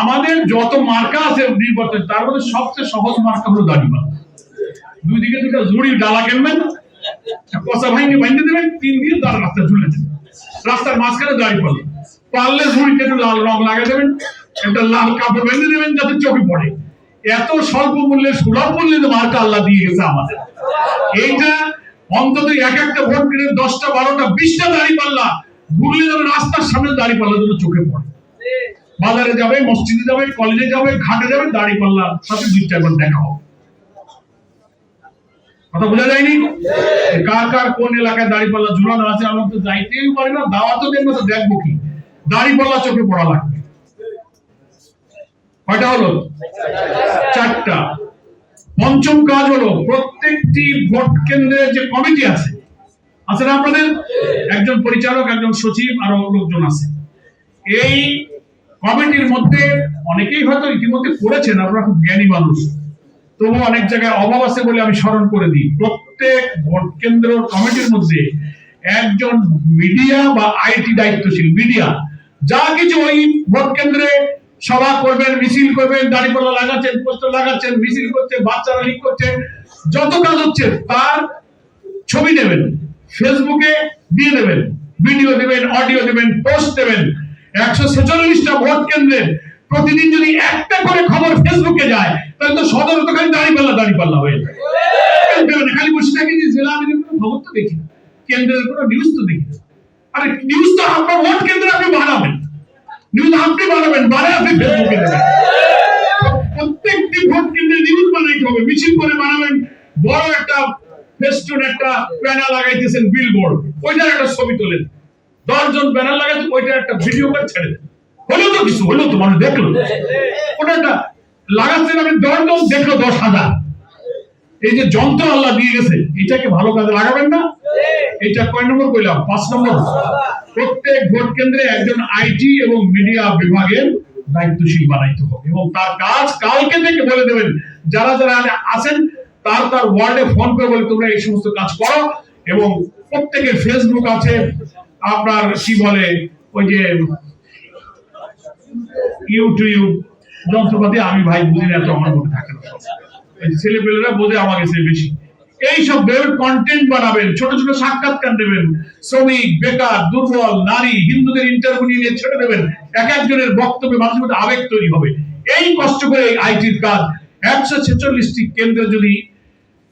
আমাদের যত মার্কা আছে নির্বাচন, তার মধ্যে সবচেয়ে সহজ মার্কা হলো দাঁড়িপাল্লা। দুই দিকে দুটো জুড়ি ডালা কিনবেন কষা ভাইকে বাঁধতে দেবেন, তিন দিন তার রাস্তা ঝুলে দেবেন রাস্তার মাঝখানে দাঁড়িপাল্লা। পারলে ঝুড়িতে একটু লাল রং লাগিয়ে দেবেন, একটা লাল কাপড় বেঁধে দেবেন যাতে চোখে পড়ে। এত স্বল্প মূল্যে, সুলভ মূল্যে মার্কা আল্লাহ দিয়ে গেছে আমাদের। এইটা অন্তত এক একটা ভোট কিনে দশটা, বারোটা, বিশটা দাঁড়িয়ে পাল্লা ঘুরলে যাবে রাস্তার সামনে দাঁড়িয়ে পাল্লা যেন চোখে পড়ে। বাজারে যাবে মসজিদে যাবে কলেজে যাবে ঘাটে যাবে দাঁড়িয়ে পাল্লা সাথে দুই চারবার দেখা হবে। কথা বোঝা যায়নি? কার কার কোন এলাকায় দাঁড়িয়ে পাল্লা ঝুলানো আছে আমরা তো যাইতেই পারি না দাওয়াতও দেখব তো দেখব কি? দাঁড়িয়ে পাল্লা চোখে পড়া লাগবে। কয়টা হলো? চারটা। পঞ্চম কাজ হলো প্রত্যেকটি ভোট কেন্দ্রের যে কমিটি আছে আছে না আপনাদের? একজন পরিচালক একজন সচিব আরও লোকজন আছে। এই কমিটির মধ্যে অনেকেই হয়তো ইতিমধ্যে করেছেন, আপনারা খুব জ্ঞানী মানুষ। তবু অনেক জায়গায় অভাব আছে বলে আমি স্মরণ করে দিই। প্রত্যেক ভোট কেন্দ্র কমিটির মধ্যে একজন মিডিয়া বা আইটি দায়িত্বশীল, মিডিয়া। যা কিছু ওই ভোট কেন্দ্রে সভা করবেন, মিছিল করবেন দাড়িপাল্লা লাগাচ্ছেন, পোস্টার লাগাচ্ছেন, মিছিল করছে, বাচ্চারা লিক করছে, যত কাজ হচ্ছে তার ছবি দেবেন, ফেসবুকে দিয়ে দেবেন, ভিডিও দেবেন, অডিও দেবেন, পোস্ট দেবেন। একশো ছেচল্লিশটা ভোট কেন্দ্রের প্রতিদিন যদি একটা করে খবর ফেসবুকে যায়, তাহলে তো সদর তো খালি দাঁড়িয়ে পাল্লা দাঁড়িয়ে পাল্লা হয়ে যায় খালি বসে থাকি যে জেলা আমি কোনো খবর তো দেখি না, কেন্দ্রের কোনো নিউজ তো দেখি না। আরে নিউজ তো আপনার ভোট কেন্দ্রে আপনি বানাবেন। নিউজ আপনি বানাবেন, বানায় আপনি ফেসবুকে দেবেন। প্রত্যেকটি ভোট কেন্দ্রে নিউজ বানাইতে হবে মিছিল করে বানাবেন। বড় একটা ফেস্টুন একটা ব্যানার লাগাইতেছেন বিলবোর্ড ওইটার একটা ছবি তোলেন। দশজন ব্যানার লাগাইছেন ওইটার একটা ভিডিও করে ছেড়ে হলো তো কিছু হলো তো মানুষ দেখল। ওটা একটা লাগাচ্ছেন আপনি দশজন দেখল দশ হাজার। এই যে যন্ত্র আল্লাহ দিয়ে গেছে, এটাকে ভালো কাজে লাগাবেন না। এটা কয় নম্বর কইলাম? পাঁচ নম্বর। প্রত্যেক ভোট কেন্দ্রে একজন আইটি এবং মিডিয়া বিভাগের দায়িত্বশীল বানাইতে হবে। এবং তার কাজ কালকে থেকে বলে দেবেন, যারা যারা আছেন, তার তার ওয়ার্ডে ফোন করে বলে তোমরা এই সমস্ত কাজ করো। এবং প্রত্যেকের ফেসবুক আছে আপনার কি বলে, ওই যে ইউটিউব যন্ত্রপাতি, আমি ভাই বুঝি না তো আমার মনে থাকে না ছেলেপেলেরা বোঝে আমাকে সে বেশি। এই সব কন্টেন্ট বানাবেন, ছোট ছোট সাক্ষাৎকার দেবেন, শ্রমিক, বেকার, দুর্বল, নারী, হিন্দুদের ইন্টারভিউ নিয়ে ছেড়ে দেবেন। এক একজনের বক্তব্যে মানুষের মধ্যে আবেগ তৈরি হবে। এই কষ্ট করে এই আইটির কাজ একশো ছেচল্লিশটি কেন্দ্রে যদি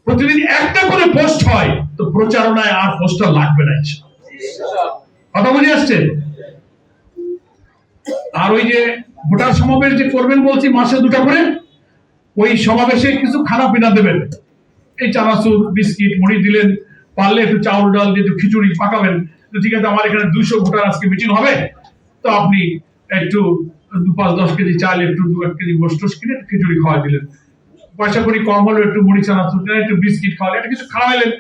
প্রতিদিন একটা করে পোস্ট হয়, তো প্রচারণায় আর পোস্টার লাগবে না। কথা বুঝে আসছে? আর ওই যে ভোটার সমাবেশ যে করবেন বলছি, মাসে দুটা করে, ওই সমাবেশে কিছু খানা পিনা দেবেন। এই চানাচুর, বিস্কিট, মুড়ি দিলেন, পারলে একটু চাউল ডাল দিয়ে খিচুড়ি পাকাবেন। ঠিক আছে, আমার এখানে দুইশো ভোটার আজকে মিটিং হবে। তো আপনি একটু দু পাঁচ দশ কেজি চাল, একটু দু এক কেজি গোষ্ঠ কিনে খিচুড়ি খাওয়া দিলেন। পয়সা করি কম হলো একটু মুড়ি চানাচুর একটু বিস্কিট খাওয়ালেন, একটা কিছু খাওয়াইলেন।